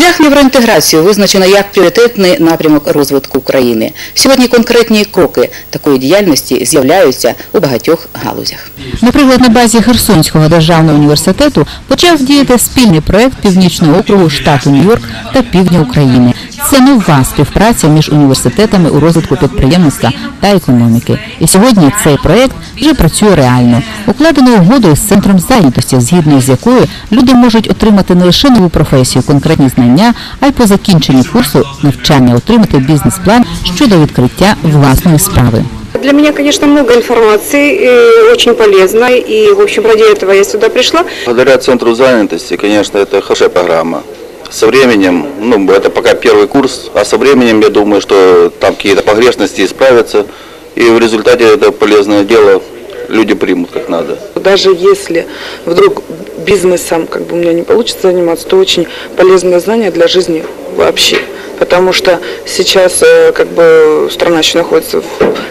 Шлях євроінтеграції визначено як пріоритетний напрямок розвитку України. Сьогодні конкретні кроки такої діяльності з'являються у багатьох галузях. Наприклад, на базі Херсонського державного університету почав діяти спільний проект Північного округу штату Нью-Йорк та півдня України. Це нова співпраця між університетами у розвитку підприємництва та економіки. І сьогодні цей проект вже працює реально. Укладено угоду із центром зайнятості, згідно з якою люди можуть отримати не лише нову професію, конкретні знання, а й по закінченні курсу навчання отримати бізнес-план щодо відкриття власної справи. Для меня, конечно, много информации, э, очень полезной, и, в общем, ради этого я сюда пришла. Благодаря Центру занятости, конечно, это хорошая программа. Со временем, ну, это пока первый курс, а со временем, я думаю, что там какие-то погрешности исправятся, и в результате это полезное дело люди примут как надо. Даже если вдруг бизнесом как бы у меня не получится заниматься, то очень полезное знание для жизни вообще. Потому что сейчас э, как бы страна еще находится в,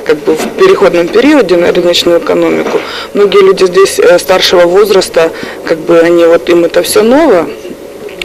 как бы в переходном периоде на рыночную экономику. Многие люди здесь э, старшего возраста, как бы они вот им это все ново,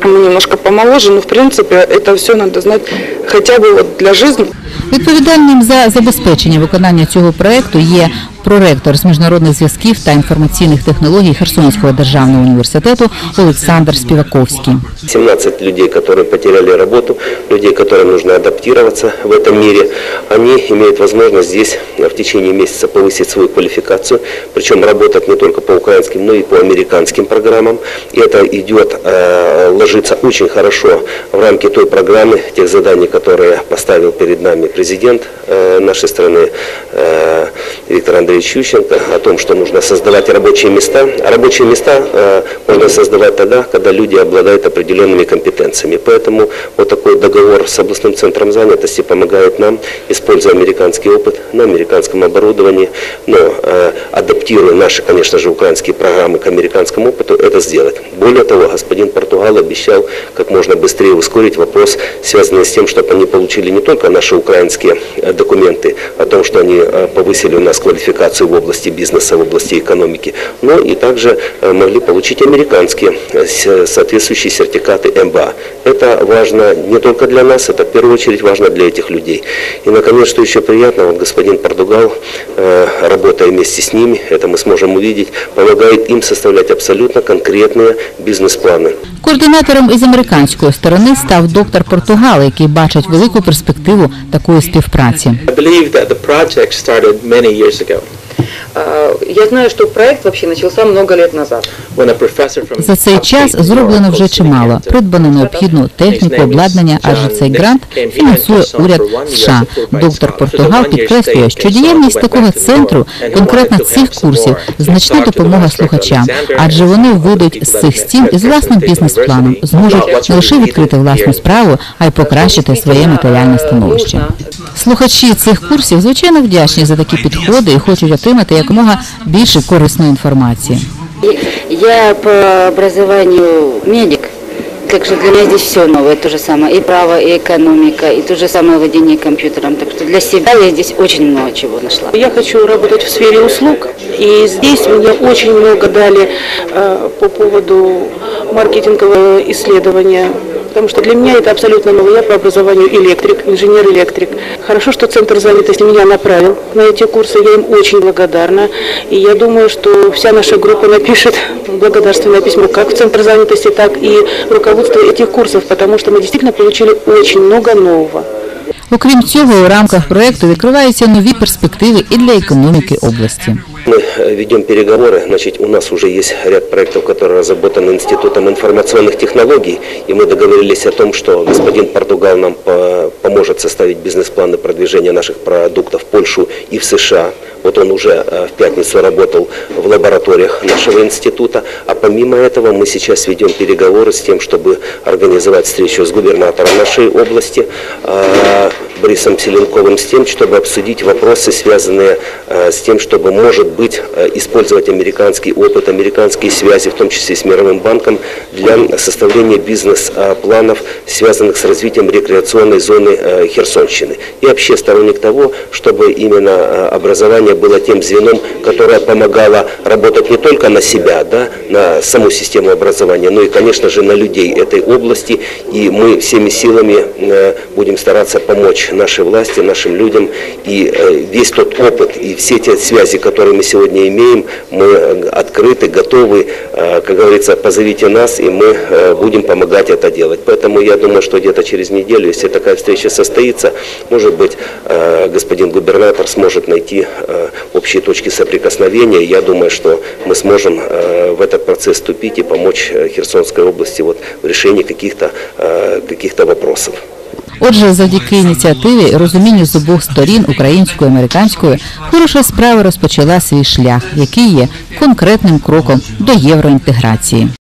мы немножко помоложе, но в принципе это все надо знать хотя бы вот для жизни. Відповідальним за забезпечення виконання цього проекту є проректор з міжнародних зв'язків та інформаційних технологій Херсонського державного університету Олександр Співаковський. 17 людей, которые потеряли работу, людей, которым нужно адаптироваться в этом мире, они имеют возможность здесь в течение месяца повысить свою квалификацию, причем работать не только по украинским, но и по американским программам. И это идет, э, ложится очень хорошо в рамки той программы, тех заданий, которые поставил перед нами президент э, нашей страны э, Виктор Андреевич Ющенко, о том, что нужно создавать рабочие места. Рабочие места э, можно создавать тогда, когда люди обладают определенными компетенциями. Поэтому вот такой договор с областным центром занятости помогает нам, используя американский опыт на американском оборудовании, но э, адаптируя наши, конечно же, украинские программы к американскому опыту, это сделать. Более того, господин Португал обещал как можно быстрее ускорить вопрос, связанный с тем, чтобы они получили не только наши украинские э, документы о том, что они повысили у нас квалификацию в области бизнеса, в области экономики, но и также э, могли получить американские э, с- соответствующие сертификаты МБА. Это важно не только для нас, это в первую очередь важно для этих людей. И, наконец, что еще приятно, вот господин Португал, э, работая вместе с ними, это мы сможем увидеть, помогает им составлять абсолютно конкретные бизнес-планы. Координатором із американської сторони став доктор Португал, який бачить велику перспективу такої співпраці. I believe that the project started many years ago Э, Я знаю, что проект вообще начался много лет назад. За цей час зроблено вже чимало. Придбано необхідну техніку, обладнання, адже цей грант фінансує уряд США. Доктор Португал підкреслює, що діяльність такого центру, конкретно цих курсів, значна допомога слухачам, адже вони вийдуть з цих стін із власним бізнес-планом, зможуть не лише відкрити власну справу, а й покращити своє матеріальне становище. Слухачі цих курсів звичайно вдячні за такі підходи і хочуть отримати якомога більше корисної інформації. Я по образованию медик, так что для меня здесь все новое, то же самое, и право, и экономика, и то же самое владение компьютером. Так что для себя я здесь очень много чего нашла. Я хочу работать в сфере услуг, и здесь мне очень много дали э, по поводу маркетингового исследования. Потому что для меня это абсолютно новое. Я по образованию электрик, инженер-электрик. Хорошо, что Центр занятости меня направил на эти курсы. Я им очень благодарна. И я думаю, что вся наша группа напишет благодарственное письмо как в Центр занятости, так и руководство этих курсов, потому что мы действительно получили очень много нового. Окрім цього, у рамках проекту відкриваються нові перспективи і для економіки області. Мы э, ведем переговоры, значит, у нас уже есть ряд проектов, которые разработаны Институтом информационных технологий, и мы договорились о том, что господин Португал нам по- поможет составить бизнес-планы продвижения наших продуктов в Польшу и в США. Вот он уже э, в пятницу работал в лабораториях нашего института, а помимо этого мы сейчас ведем переговоры с тем, чтобы организовать встречу с губернатором нашей области, э, Борисом Селенковым, с тем, чтобы обсудить вопросы, связанные э, с тем, чтобы, может быть, использовать американский опыт, американские связи, в том числе с Мировым банком, для составления бизнес-планов, связанных с развитием рекреационной зоны Херсонщины. И вообще сторонник того, чтобы именно э, образование было тем звеном, которое помогало работать не только на себя, да, на саму систему образования, но и, конечно же, на людей этой области. И мы всеми силами э, будем стараться помочь нашей власти, нашим людям. И э, весь тот опыт и все те связи, которые мы сегодня имеем, мы э, открыты, готовы. Как говорится, позовите нас, и мы будем помогать это делать. Поэтому я думаю, что где-то через неделю, если такая встреча состоится, может быть, господин губернатор сможет найти общие точки соприкосновения. Я думаю, что мы сможем э, в этот процесс вступить и помочь э, Херсонской области вот в решении каких-то э, каких-то вопросов. Отже, завдяки ініціативі і розумінню з обох сторін українською і американською, хороша справа розпочала свій шлях, який є конкретним кроком до євроінтеграції.